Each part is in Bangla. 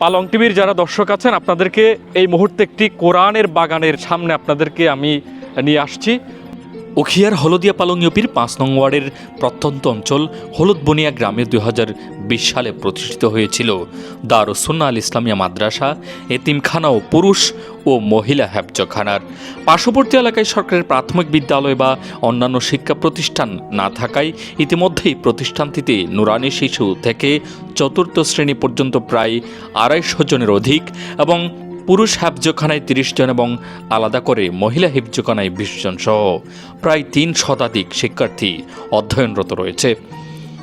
পালং টিভির যারা দর্শক আছেন, আপনাদেরকে এই মুহূর্তে একটি কোরআনের বাগানের সামনে আপনাদেরকে আমি নিয়ে আসছি। উখিয়ার হলদিয়া পালং ইউপির পাঁচ নং ওয়ার্ডের প্রত্যন্ত অঞ্চল হলুদবনিয়া গ্রামে দুই সালে প্রতিষ্ঠিত হয়েছিল। দারুসুন্না আল ইসলামিয়া মাদ্রাসা, এতিমখানা ও পুরুষ ও মহিলা হ্যাবজখানার পার্শ্ববর্তী এলাকায় সরকারের প্রাথমিক বিদ্যালয় বা অন্যান্য শিক্ষা প্রতিষ্ঠান না থাকায় ইতিমধ্যেই প্রতিষ্ঠানটিতে নুরানি শিশু থেকে চতুর্থ শ্রেণি পর্যন্ত প্রায় আড়াইশো জনের অধিক এবং পুরুষ হেফজখানায় তিরিশ জন এবং আলাদা করে মহিলা হেফজখানায় বিশ জন সহ প্রায় তিন শতাধিক শিক্ষার্থী অধ্যয়নরত রয়েছে।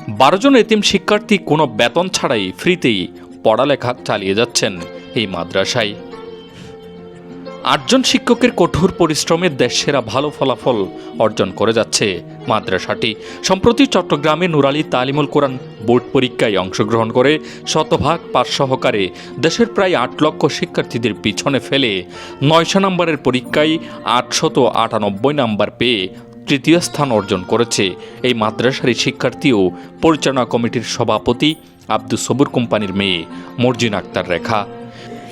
বারো জন এতিম শিক্ষার্থী কোনো বেতন ছাড়াই ফ্রিতেই পড়ালেখা চালিয়ে যাচ্ছেন এই মাদ্রাসায়। আটজন শিক্ষকের কঠোর পরিশ্রমের দেশেরা ভালো ফলাফল অর্জন করে যাচ্ছে মাদ্রাসাটি। সম্প্রতি চট্টগ্রামে নুরালি তালিমুল কোরআন বোর্ড পরীক্ষায় অংশগ্রহণ করে শতভাগ পাস সহকারে দেশের প্রায় আট লক্ষ শিক্ষার্থীদের পিছনে ফেলে নয়শো নম্বরের পরীক্ষায় আটশত আটানব্বই নাম্বার পেয়ে তৃতীয় স্থান অর্জন করেছে। এই মাদ্রাসারই শিক্ষার্থী ও পরিচালনা কমিটির সভাপতি আব্দুল সবুর কোম্পানির মেয়ে মর্জিন আক্তার রেখা।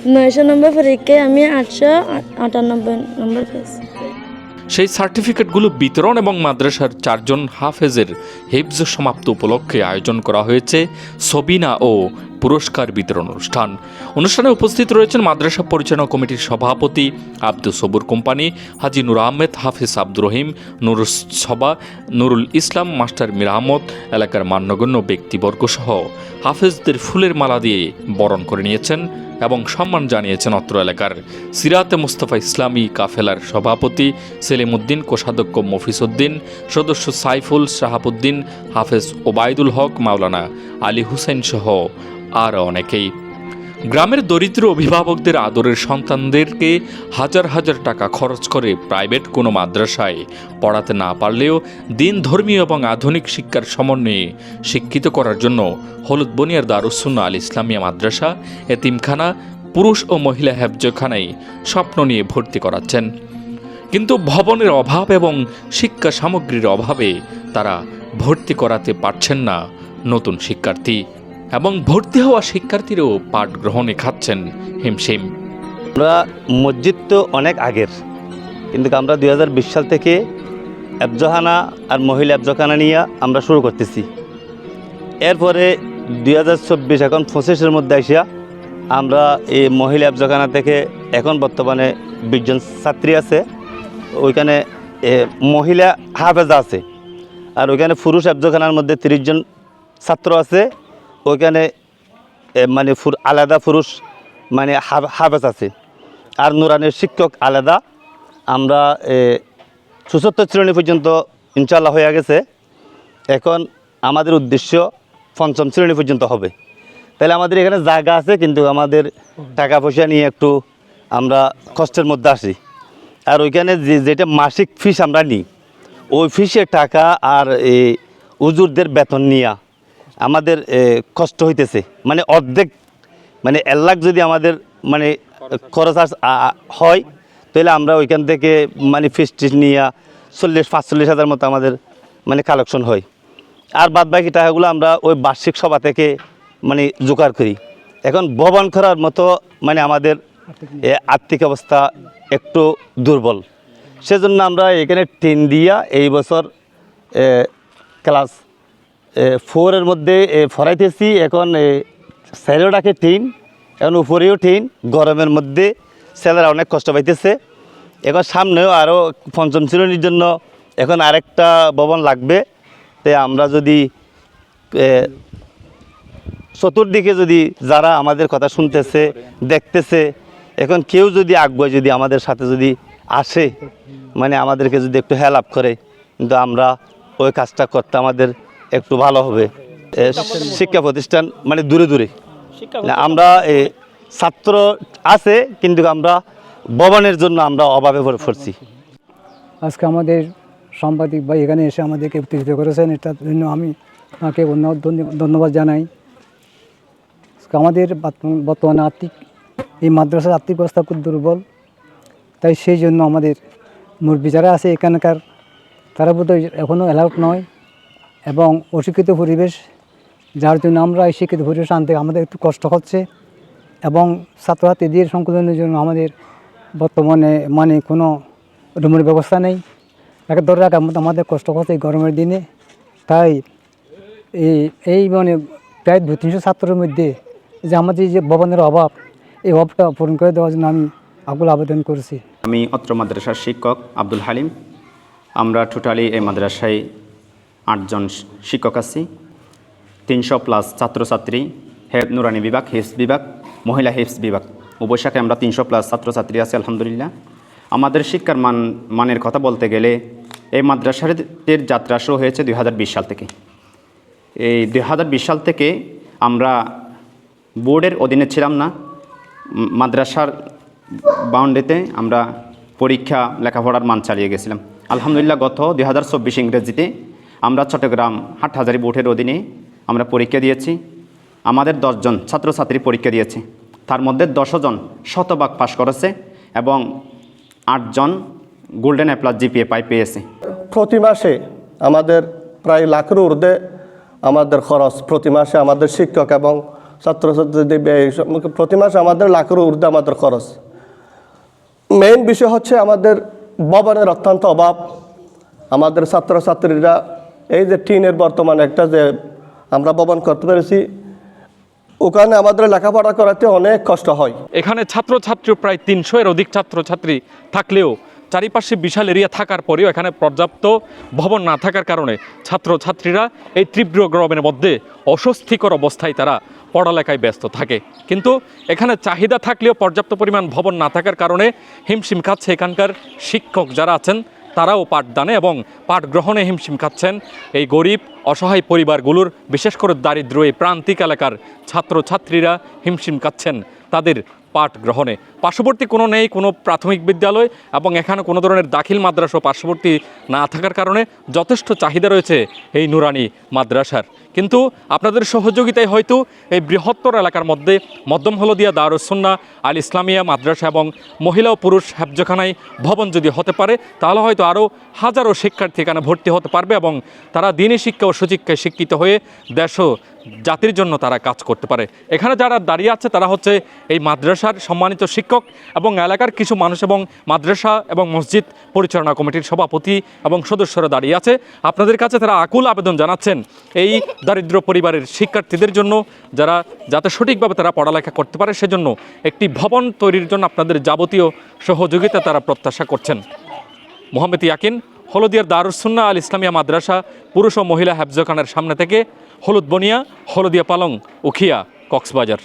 নয়শো নম্বর পরীক্ষায় আমি আটশো আটানব্বই নম্বর পেয়েছি। সেই সার্টিফিকেটগুলো বিতরণ এবং মাদ্রাসার চারজন হাফেজের হেফজ সমাপ্ত উপলক্ষে আয়োজন করা হয়েছে সবিনা ও পুরস্কার বিতরণ অনুষ্ঠান। অনুষ্ঠানে উপস্থিত রয়েছেন মাদ্রাসা পরিচালনা কমিটির সভাপতি আব্দুল সবুর কোম্পানি, হাজি নুর আহমেদ, হাফিজ আব্দুর রহিম নুরুস নুরুল ইসলাম, মাস্টার মীর আহমদ, এলাকার মান্যগণ্য ব্যক্তিবর্গ সহ হাফেজদের ফুলের মালা দিয়ে বরণ করে নিয়েছেন এবং সম্মান জানিয়েছেন অত্র এলাকার সিরাতে মুস্তফা ইসলামী কাফেলার সভাপতি সেলিমউদ্দিন কোষাধ্যক্ষ মফিসউদ্দিন সদস্য সাইফুল শাহাবুদ্দিন, হাফেজ ওবায়দুল হক, মাওলানা আলী হুসেন সহ আর অনেকেই। গ্রামের দরিদ্র অভিভাবকদের আদরের সন্তানদেরকে হাজার হাজার টাকা খরচ করে প্রাইভেট কোনো মাদ্রাসায় পড়াতে না পারলেও দিন ধর্মীয় এবং আধুনিক শিক্ষার সমন্বয়ে শিক্ষিত করার জন্য হলুদ বনিয়ার দারুসুন্না আল ইসলামিয়া মাদ্রাসা, এতিমখানা, পুরুষ ও মহিলা হ্যাবজখানায় স্বপ্ন নিয়ে ভর্তি করাচ্ছেন। কিন্তু ভবনের অভাব এবং শিক্ষা সামগ্রীর অভাবে তারা ভর্তি করাতে পারছেন না নতুন শিক্ষার্থী। এবং ভর্তি হওয়া শিক্ষার্থীরাও পাঠ গ্রহণে খাচ্ছেন হিমশিম। আমরা মসজিদ তো অনেক আগের, কিন্তু আমরা দুই হাজার বিশ সাল থেকে অ্যাবজহানা আর মহিলা অ্যাবজখানা নিয়ে আমরা শুরু করতেছি। এরপরে দুই হাজার চব্বিশ এখন পঁচিশের মধ্যে আসিয়া আমরা এই মহিলা অ্যাবজখানা থেকে এখন বর্তমানে বিশজন ছাত্রী আছে, ওইখানে মহিলা হাফেজা আছে, আর ওইখানে পুরুষ অ্যাবজখানার মধ্যে তিরিশজন ছাত্র আছে ওইখানে এ, মানে আলাদা পুরুষ মানে হাফ- হাফেজ আছে। আর নুরানের শিক্ষক আলাদা। আমরা চতুর্থ শ্রেণি পর্যন্ত ইনশাল্লাহ হয়ে গেছে। এখন আমাদের উদ্দেশ্য পঞ্চম শ্রেণি পর্যন্ত হবে। তাহলে আমাদের এখানে জায়গা আছে কিন্তু আমাদের টাকা পয়সা নিয়ে একটু আমরা কষ্টের মধ্যে আসি আর ওইখানে যে যেটা মাসিক ফিস আমরা নিই ওই ফিসের টাকা আর এই উজুরদের বেতন নিয়া আমাদের কষ্ট হইতেছে। মানে অর্ধেক মানে এক লাখ যদি আমাদের মানে খরচ হয়, তাহলে আমরা ওইখান থেকে মানে ফিস টিস নিয়ে চল্লিশ, পাঁচচল্লিশ হাজার মতো আমাদের মানে কালেকশন হয়। আর বাদ বাকি টাকাগুলো আমরা ওই বার্ষিক সভা থেকে মানে জোগাড় করি। এখন ভবন করার মতো মানে আমাদের আর্থিক অবস্থা একটু দুর্বল। সেজন্য আমরা এখানে টিন দিয়া এই বছর ক্লাস ফোরের মধ্যে ফরাইতেছি, এখন স্যারেও ডাকে টিন, এখন উপরেও টিন, গরমের মধ্যে ছেলেরা অনেক কষ্ট পাইতেছে। এখন সামনেও আরও পঞ্চম শ্রেণির জন্য এখন আরেকটা ভবন লাগবে। তাই আমরা যদি চতুর্দিকে যদি যারা আমাদের কথা শুনতেছে, দেখতেছে, এখন কেউ যদি আগ্রহ যদি আমাদের সাথে যদি আসে মানে আমাদেরকে যদি একটু হেল্প করে, কিন্তু আমরা ওই কাজটা করতে আমাদের একটু ভালো হবে। শিক্ষা প্রতিষ্ঠান মানে দূরে দূরে। আমরা এ, ছাত্র আছে কিন্তু আমরা ভবনের জন্য আমরা অভাবে পড়ে পড়ছি। আজকে আমাদের সাংবাদিক ভাই এখানে এসে আমাদেরকে উত্তেজিত করেছেন। এটার জন্য আমি তাকে ধন্য- ধন্যবাদ জানাই। আজকে আমাদের বর্তমানে আর্থিক এই মাদ্রাসার আর্থিক অবস্থা খুব দুর্বল। তাই সেই জন্য আমাদের মুরব্বী যারা আছে এখানকার তারা বোধহয় এখনও অ্যালাউড নয়। এবং অশিক্ষিত পরিবেশ, যার জন্য আমরা এই শিক্ষিত পরিবেশ আনতে আমাদের একটু কষ্ট হচ্ছে এবং ছাত্রছাত্রীদের সংশোধনের জন্য আমাদের বর্তমানে মানে কোনো রুমের ব্যবস্থা নেই। একে ধরে রাখা আমাদের কষ্ট করছে এই গরমের দিনে। তাই এই এই মানে প্রায় দু তিনশো ছাত্রের মধ্যে যে আমাদের যে ভবনের অভাব, এই অভাবটা পূরণ করে দেওয়ার জন্য আমি আকুল আবেদন করেছি। আমি অত্র মাদ্রাসার শিক্ষক আব্দুল হালিম। আমরা টোটালি এই মাদ্রাসায় আটজন শিক্ষক আছি। তিনশো প্লাস ছাত্রছাত্রী হে নুরানি বিভাগ, হিফস বিভাগ, মহিলা হিফস বিভাগ। উভয় শাখায় আমরা তিনশো প্লাস ছাত্রছাত্রী আছি, আলহামদুলিল্লাহ। আমাদের শিক্ষার মান মানের কথা বলতে গেলে এই মাদ্রাসার যাত্রা শুরু হয়েছে দু হাজার বিশ সাল থেকে। এই দু হাজার বিশ সাল থেকে আমরা বোর্ডের অধীনে ছিলাম না। মাদ্রাসার বাউন্ডারিতে আমরা পরীক্ষা, লেখাপড়ার মান চালিয়ে গেছিলাম। আলহামদুলিল্লাহ গত দুই হাজার চব্বিশ ইংরেজিতে আমরা চট্টগ্রাম হাটহাজারি বোর্ডের অধীনে আমরা পরীক্ষা দিয়েছি। আমাদের দশজন ছাত্রছাত্রী পরীক্ষা দিয়েছে। তার মধ্যে দশজন শতভাগ পাশ করেছে এবং আটজন গোল্ডেন অ্যাপ্লাস জিপিএ পাই পেয়েছে। প্রতি মাসে আমাদের প্রায় লাখের ঊর্ধ্বে আমাদের খরচ প্রতি মাসে আমাদের শিক্ষক এবং ছাত্রছাত্রীদের ব্যয় প্রতি মাসে আমাদের লাখের ঊর্ধ্বে আমাদের খরচ। মেইন বিষয় হচ্ছে আমাদের ভবনের অত্যন্ত অভাব। আমাদের ছাত্রছাত্রীরা এই যে টিনের বর্তমান একটা যে আমরা ভবন করতে পেরেছি, ওখানে আমাদের লেখাপড়া করাতে অনেক কষ্ট হয়। এখানে ছাত্রছাত্রী প্রায় তিনশো এর অধিক ছাত্রছাত্রী থাকলেও চারিপাশে বিশাল এরিয়া থাকার পরেও এখানে পর্যাপ্ত ভবন না থাকার কারণে ছাত্রছাত্রীরা এই তীব্র গরমের মধ্যে অস্বস্তিকর অবস্থায় তারা পড়ালেখায় ব্যস্ত থাকে। কিন্তু এখানে চাহিদা থাকলেও পর্যাপ্ত পরিমাণ ভবন না থাকার কারণে হিমশিম খাচ্ছে এখানকার শিক্ষক যারা আছেন তারাও পাঠদানে এবং পাঠ গ্রহণে হিমশিম খাচ্ছেন। এই গরিব, অসহায় পরিবারগুলোর বিশেষ করে দারিদ্র এই প্রান্তিক এলাকার ছাত্রছাত্রীরা হিমশিম খাচ্ছেন। তাদের পাঠ গ্রহণে। পার্শ্ববর্তী কোনো নেই, কোনো প্রাথমিক বিদ্যালয় এবং এখানে কোনো ধরনের দাখিল মাদ্রাসা পার্শ্ববর্তী না থাকার কারণে যথেষ্ট চাহিদা রয়েছে এই নুরানি মাদ্রাসার। কিন্তু আপনাদের সহযোগিতায় হয়তো এই বৃহত্তর এলাকার মধ্যে মধ্যম হলদিয়া দারুসন্না আল ইসলামিয়া মাদ্রাসা এবং মহিলা ও পুরুষ হ্যাবজখানায় ভবন যদি হতে পারে, তাহলে হয়তো আরও হাজারো শিক্ষার্থী এখানে ভর্তি হতে পারবে এবং তারা দিনী শিক্ষা ও সুশিক্ষায় শিক্ষিত হয়ে দেশ জাতির জন্য তারা কাজ করতে পারে। এখানে যারা দাঁড়িয়ে আছে তারা হচ্ছে এই মাদ্রাসার সম্মানিত শিক্ষক এবং এলাকার কিছু মানুষ এবং মাদ্রাসা এবং মসজিদ পরিচালনা কমিটির সভাপতি এবং সদস্যরা দাঁড়িয়ে আছে। আপনাদের কাছে তারা আকুল আবেদন জানাচ্ছেন এই দারিদ্র পরিবারের শিক্ষার্থীদের জন্য, যারা যাতে সঠিকভাবে তারা পড়ালেখা করতে পারে সেজন্য একটি ভবন তৈরির জন্য আপনাদের যাবতীয় সহযোগিতা তারা প্রত্যাশা করছেন। মোহাম্মদ ইয়াকিন, হলদিয়ার দারুসুন্না আল ইসলামিয়া মাদ্রাসা, পুরুষ ও মহিলা হ্যাফজখানের সামনে থেকে হলুদ বনিয়া হলদিয়া পালং উখিয়া কক্সবাজার।